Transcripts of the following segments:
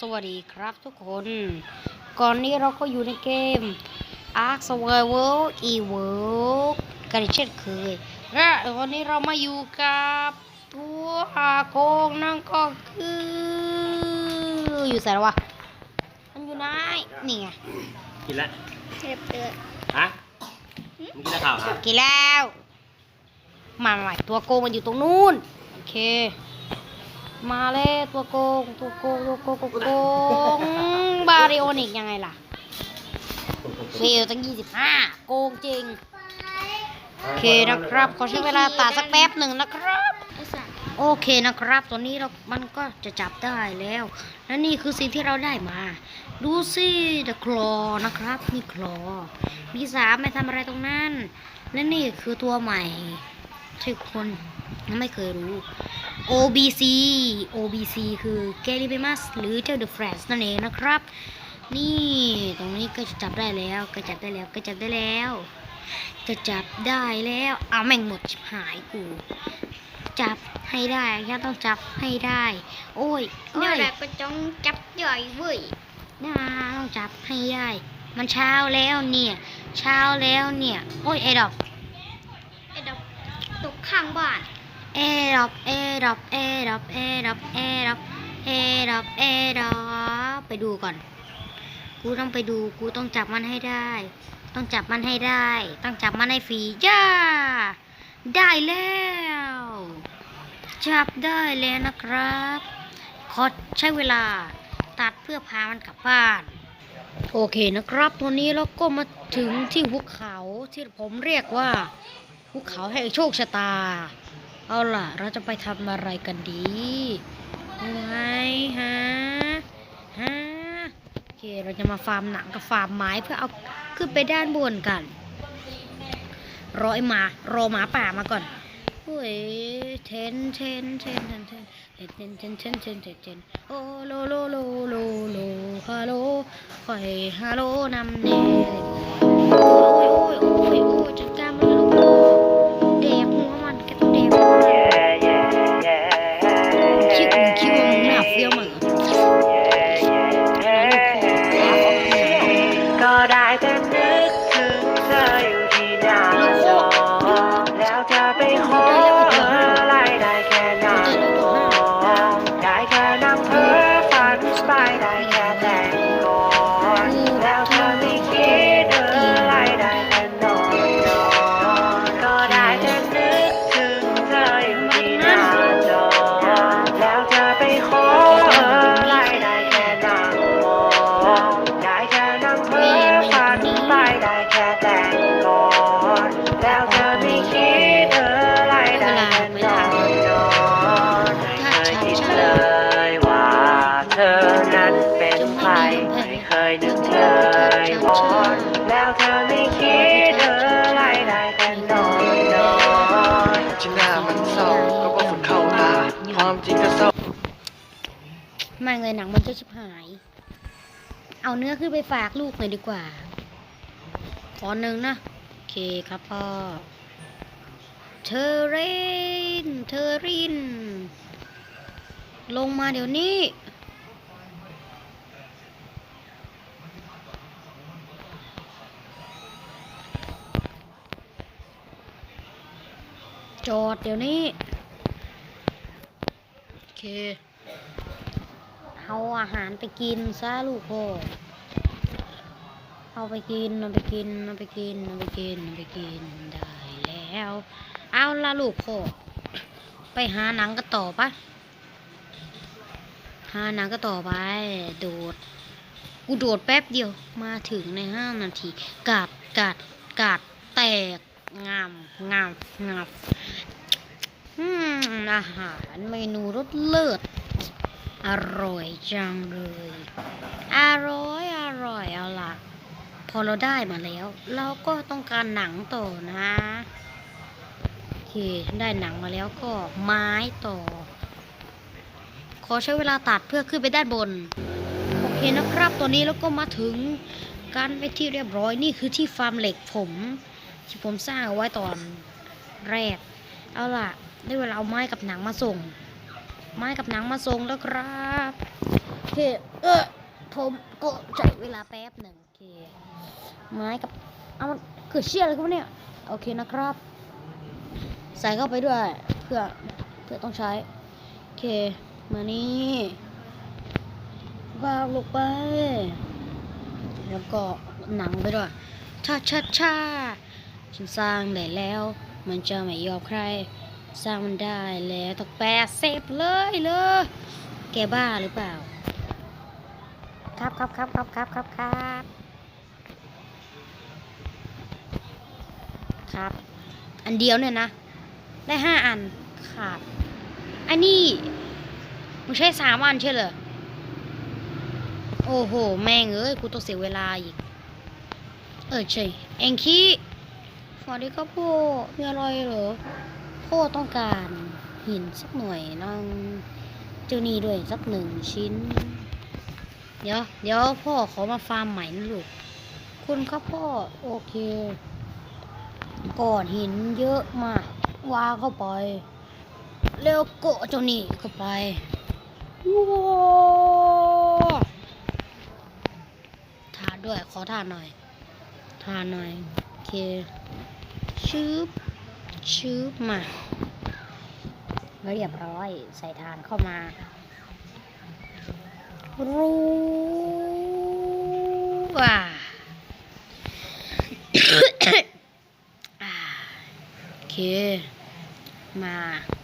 สวัสดีครับทุกคน ก่อนนี้เราก็อยู่ในเกม Ark Survival Evil กันอีกเช่นเคย และวันนี้เรามาอยู่กับตัวอาโกงนั่นก็คือ อยู่ไหนวะ มันอยู่ไหน นี่ไง กินแล้วเรียบเรียบฮะมึงกินแล้วข่าวฮะกินแล้ว มาใหม่ตัวโกงมันอยู่ตรงนู้น โอเค มาแล้วตัวโกงตัวโกงตัวโกงตัวโกงบาริโอนิกยังไงล่ะเวลตั้งยี่สิบห้าโกงจริงโอเคนะครับ ขอใช้เวลาตัดสักแป๊บหนึ่งนะครับ โอเคนะครับ ตอนนี้เรามันก็จะจับได้แล้ว และนี่คือสิ่งที่เราได้มา ดูสิเดอะคลอนะครับนี่คลอ มีสามไม่ทำอะไรตรงนั้น และนี่คือตัวใหม่ ที่คนยังไม่เคยรู้ OBC OBC คือ g a l i b e m u s หรือเจ้า The Flash นั่นเองนะครับ นี่ตรงนี้ก็จะจับได้แล้วก็จับได้แล้วก็จับได้แล้วจะจับได้แล้วเอาแม่งหมดชิบหายกู จับให้ได้แค่ต้องจับให้ได้ โอ้ยโอ้เดี๋ยวยเราก็จ้องจับย่อยเว้ยน่าต้องจับให้ได้ มันเช้าแล้วเนี่ย เช้าแล้วเนี่ย โอ้ยไอ้ดอกไอ้ดอก ตกข้างบ้านเอดอบเอดอบเอดอบเอดอบเอดอบเอดอบเอดอบไปดูก่อน กูต้องไปดูกูต้องจับมันให้ได้ ต้องจับมันให้ได้ ต้องจับมันให้ฟรีย่าได้แล้ว จับได้แล้วนะครับขอใช้เวลาตัดเพื่อพามันกลับบ้าน โอเคนะครับตอนนี้เราก็มาถึงที่ภูเขาที่ผมเรียกว่า ภูเขาแห่งโชคชะตา เอาล่ะ เราจะไปทำอะไรกันดีไงฮะฮะโอเคเราจะมาฟาร์มหนังกับฟาร์มไม้เพื่อเอาขึ้นไปด้านบนกัน รอไอ้หมารอหมาป่ามาก่อนเฮ้ยเทนเทนเทนเทนเทนเทนเทนเทนเทนเทนเทนโอ้โลโลโลโลโลฮัลโหลคอยฮัลโหลนำเนโอ้ยโอ้ยโอ้ยโอ้ยจัดการ จริงก็เศร้าไม่เลยหนังมันจะชิบหาย เอาเนื้อขึ้นไปฝากลูกหน่อยดีกว่าขอหนึ่งนะ โอเคครับพ่อ เทเรน เทริน ลงมาเดี๋ยวนี้ จอดเดี๋ยวนี้ เคเอาอาหารไปกินซะลูกพ่อเอาไปกินเอาไปกินเอาไปกินเอาไปกินเอาไปกินได้แล้ว เอาละลูกพ่อไปหาหนังกันต่อปะหาหนังก็ต่อไป โดด กูโดดแป๊บเดียวมาถึงในห้านาทีกัดกัดกัดแตกงามงามงามอืม อาหารเมนูรสเลิศอร่อยจังเลย อร่อย อร่อยเอาล่ะ พอเราได้มาแล้ว เราก็ต้องการหนังต่อนะโอเคได้หนังมาแล้วก็ไม้ต่อ ขอใช้เวลาตัดเพื่อขึ้นไปด้านบน โอเคนะครับตอนนี้เราก็มาถึงการไปที่เรียบร้อยนี่คือที่ฟาร์มเหล็กผม ที่ผมสร้างเอาไว้ตอนแรก เอาล่ะ ได้เวลาเอาไม้กับหนังมาส่ง ไม้กับหนังมาส่งแล้วครับโอเคเออผมก็ใช้เวลาแป๊บหนึ่งโอเคไม้กับเอามันเกิดเชี่ยอะไรกันวะเนี่ยโอเคนะครับ ใส่เข้าไปด้วยเพื่อเพื่อต้องใช้โอเคมานี่วางลงไป แล้วก็หนังไปด้วยชาชาชาฉันสร้างได้แล้ว มันจะไม่ยอมใคร สร้างมันได้แล้วต้องแปดเซฟเลยเลยแกบ้าหรือเปล่า ครับครับครับครับครับครับครับครับ อันเดียวเนี่ยนะ ได้ห้าอันขาดอันนี้มึงใช้สามอันใช่เหรอโอ้โห แม่งเอ้ยกูต้องเสียเวลาอีก เออใช่เอ็งคีสวัสดีครับพ่อมีอะไรเหรอ พ่อต้องการหินสักหน่อยน้องเจ้านี่ด้วยสักหนึ่งชิ้น เดี๋ยวเดี๋ยวพ่อขอมาฟาร์มใหม่นะลูก คุณครับพ่อโอเคก้อนหินเยอะมากวางเข้าไปเร็วโกะเจ้านี่เข้าไปว้าวทานด้วยขอทานหน่อย ทานหน่อย โอเคชืบ ชืบมาเรียบร้อยใส่ทานเข้ามา รู้ว่าอ่าโอเค มา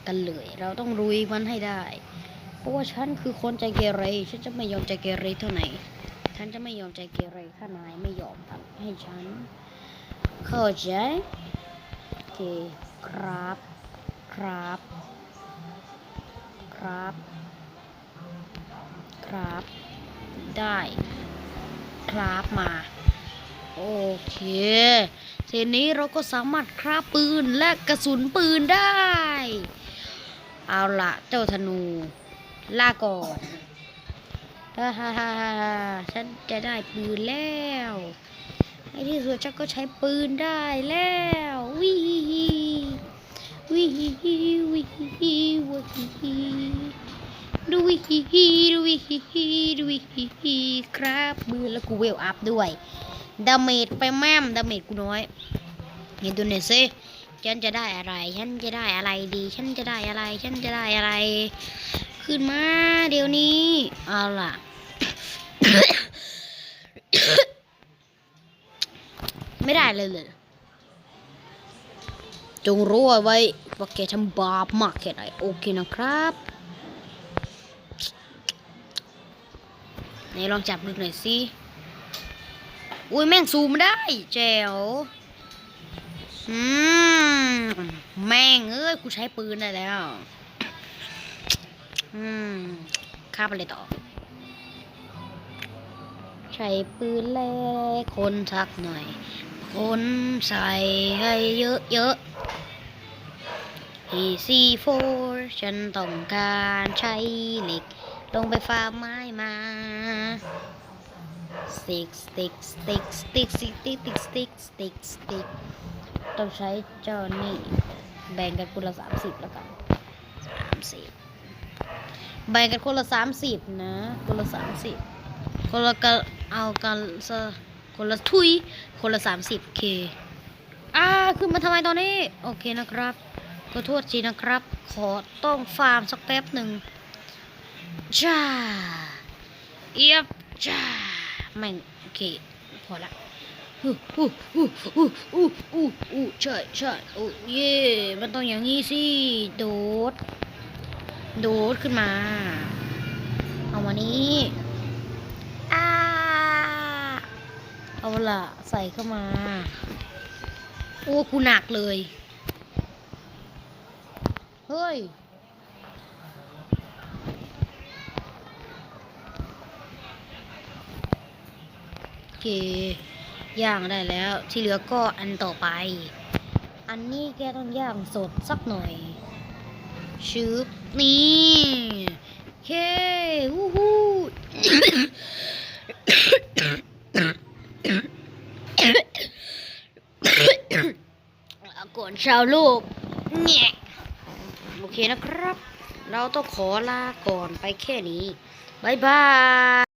กันเลย เราต้องรุยมันให้ได้ เพราะว่าฉันคือคนใจเกเร ฉันจะไม่ยอมใจเกเรเท่าไหร่ฉันจะไม่ยอมใจเกเรถ้านายไม่ยอมทำให้ฉัน เข้าใจโอเค ครับ ครับ ครับ ครับ ได้ ครับมา โอเคทีนี้เราก็สามารถคราบปืนและกระสุนปืนได้ เอาละเจ้าธนูลาก่อนฮ่าฮ่าฮ่าฮ่าฉันจะได้ปืนแล้วในที่สุดฉันก็ใช้ปืนได้แล้ววิฮิฮิ วิฮิฮิวิฮิฮิวิฮิฮิดูวิฮิฮิดูวิฮิฮิดูวิฮิฮิครับปืนแล้วกูเวลอัพด้วยดาเมจไปแม่มดาเมจกูน้อยเห็นดูหน่อยสิฉันจะได้อะไร ฉันจะได้อะไรดี ฉันจะได้อะไร ฉันจะได้อะไร ขึ้นมาเดี๋ยวนี้ เอาล่ะ ไม่ได้เลยเลย จงรู้เอาไว้ว่าแกทำบาปมากแค่ไหนโอเคนะครับไหนลองจับดูหน่อยสิ อุ้ยแม่งซูมได้แจ๋วอืมแม่งเอ้ยกูใช้ปืนได้แล้ว อืมข้าไปเลยต่อ ใช้ปืนเล็กคนสักหน่อย คนใส่ให้เยอะๆ EC4 ฉันต้องการใช้เหล็ก ลงไปฟาร์มไม้มา stick stick stick stick stick stick stick stick stick ต้องใช้เจ้านี่ แบ่งกันคนละสามสิบแล้วกันสามสิบแบ่งกันคนละสามสิบนะ คนละสามสิบคนละกันเอากันซะ คนละทุย คนละสามสิบเคอ่าขึ้นมาทำไมตอนนี้ โอเคนะครับขอโทษทีนะครับ ขอต้องฟาร์มสักแป๊บหนึ่งจ้าเอียบจ้าแม่งโอเค พอละอู้อู้อู้อู้อู้อู้อู้ใช่ใช่โอ้เย่มันต้องอย่างนี้สิ โดด โดดขึ้นมา เอามานี้อ่า เอาละใส่เข้ามา โอ้กูหนักเลย เฮ้ย โอเค ย่างได้แล้ว ที่เหลือก็อันต่อไป อันนี้แกต้องย่างสดสักหน่อย ชืบนี่ โอเควู้ฮู้ ก่อน ชาวโลกเนี่ยโอเคนะครับ เราต้องขอลาก่อนไปแค่นี้บายบาย